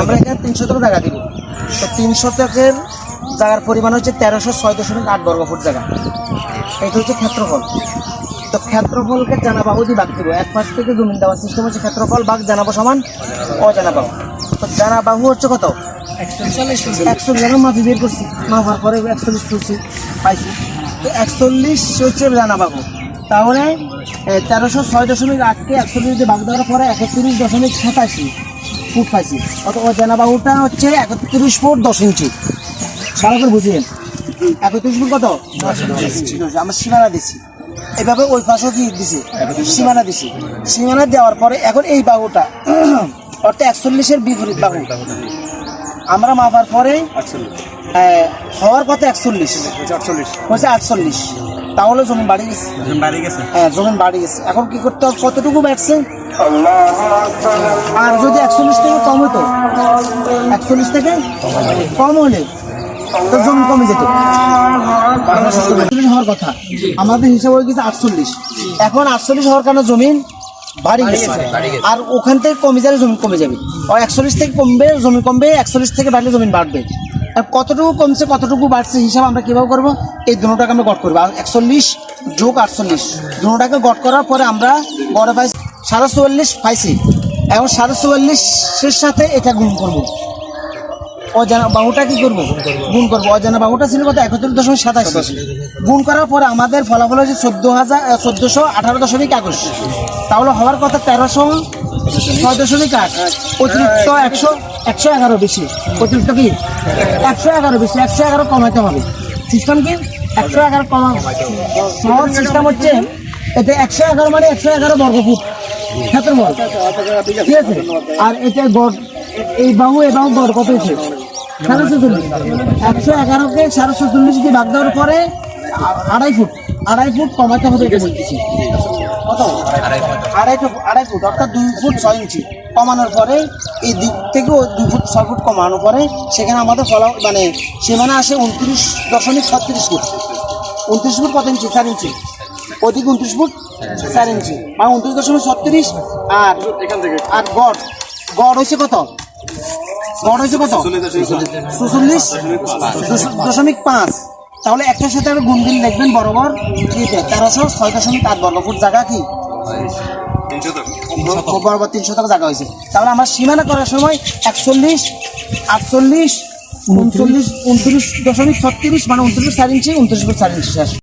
আমরা এখানে তিনশো শতক জায়গা দিব। তো তিন শতকের জায়গার পরিমাণ হচ্ছে তেরোশো ছয় দশমিক আট বর্গ ফুট জায়গা। এটা হচ্ছে ক্ষেত্রফল। তো ক্ষেত্রফলকে জানাবাহু দিয়ে ভাগ দিব এক পাশ থেকে জমিন দেওয়ার সিস্টেম হচ্ছে ক্ষেত্রফল ভাগ জানাব সমান অজানাবাহু। তো জানাবাহু হচ্ছে কত? একচল্লিশ এখন মাফি বের করছি। মাফার পরে একচল্লিশ তুলছি পাইছি। তো একচল্লিশ হচ্ছে জানাবাহু। তাহলে তেরোশো ছয় দশমিক আটকে একচল্লিশ দিয়ে ভাগ দেওয়ার পরে একত্রিশ দশমিক সাতাশি। ফুট পাইছি। অত অজানাবাহুটা হচ্ছে একত্রিশ ফুট দশ ইঞ্চি। ভালো করে বুঝিয়েন একত্রিশ ফুট কত? আমরা সীমানা দিছি। এভাবে ওই পাশেও কি দিছি? সীমানা দিছি। সীমানা দেওয়ার পরে এখন এই বাহুটা অর্থাৎ একচল্লিশের বিপরীত বাহু। আমরা মাপার পরে হওয়ার কথা একচল্লিশ। হচ্ছে আটচল্লিশ। তাহলে জমি বাড়ি গেছে। বাড়ি গেছে। হ্যাঁ জমিন বাড়ি গেছে। এখন কি করতে হবে? কতটুকু বাড়ছে আর যদি একচল্লিশ থেকে কম হতো একচল্লিশ থেকে কম হলে তো জমি কমে যেত। হওয়ার কথা। আমাদের হিসাব হয়ে গেছে আটচল্লিশ। এখন আটচল্লিশ হওয়ার কারণে জমিন বাড়ি গেছে। আর ওখান থেকে কমে যাবে জমি কমে যাবে। আর একচল্লিশ থেকে কমবে জমি কমবে একচল্লিশ থেকে বাড়লে জমিন বাড়বে। কতটুকু কমছে, কতটুকু বাড়ছে হিসাব আমরা কীভাবে করব? এই দুটাকে আমরা গড় করব। একচল্লিশ যোগ আটচল্লিশ দুটাকে গড় করার পরে আমরা গড়ে পাইছি সাড়ে চুয়াল্লিশ পাইছি। এখন সাড়ে চুয়াল্লিশের সাথে এটা গুণ করব। অজানা বাহুটা কি করব? গুণ করব। অজানা বাহুটা ছিল কত? একত্রিশ দশমিক সাতাশি। গুণ করার পরে আমাদের ফলাফল হচ্ছে চোদ্দ হাজার চোদ্দশো আঠারো দশমিক একুশ। তাহলে হওয়ার কথা তেরোশো ছয় দশমিক আট। অতিরিক্ত একশো একশো এগারো বেশি। অতিরিক্ত কি? একশো এগারো বেশি, একশো এগারো কমাতে হবে। সিস্টেম কি? একশো এগারো কমা। সিস্টেম হচ্ছে এতে একশো এগারো মানে একশো এগারো বর্গ বর্গফুট ক্ষেত্রফল ঠিক আছে? আর গড়, এই বাহু এই বাহু গড় কত হচ্ছে সাড়ে চল্লিশ একশো এগারোকে সাড়ে চল্লিশ দিয়ে ভাগ দেওয়ার পরে আড়াই ফুট। আড়াই ফুট কমাতে হবে এটা বলতেছি। কত আড়াই ফুট আড়াই ফুট অর্থাৎ দুই ফুট ছয় ইঞ্চি কমানোর পরে এই দিক থেকে ও দুই ফুট ছয় ফুট কমানোর পরে সেখানে আমাদের ফলা মানে সীমানা আসে উনত্রিশ দশমিক ছত্রিশ ফুট। উনত্রিশ ফুট কত ইঞ্চি? চার ইঞ্চি। ওদিক উনত্রিশ ফুট চার ইঞ্চি। মানে উনত্রিশ দশমিক ছত্রিশ আর এখান থেকে আর গড়। গড় হয়েছে কত? গড় হয়েছে কত? সুচল্লিশ দশমিক পাঁচ। তাহলে একটার সাথে একটা গুণ দিন দেখবেন বরাবর। আছে তেরোশো ছয় দশমিক আট বর্গ ফুট জায়গা কি? বরাবর তিনশো টাকা জায়গা হয়েছে। তাহলে আমার সীমানা করার সময় একচল্লিশ আটচল্লিশ উনচল্লিশ উনত্রিশ দশমিক ছত্রিশ মানে উনত্রিশ চার ইঞ্চি উনত্রিশ চার ইঞ্চি শেষ।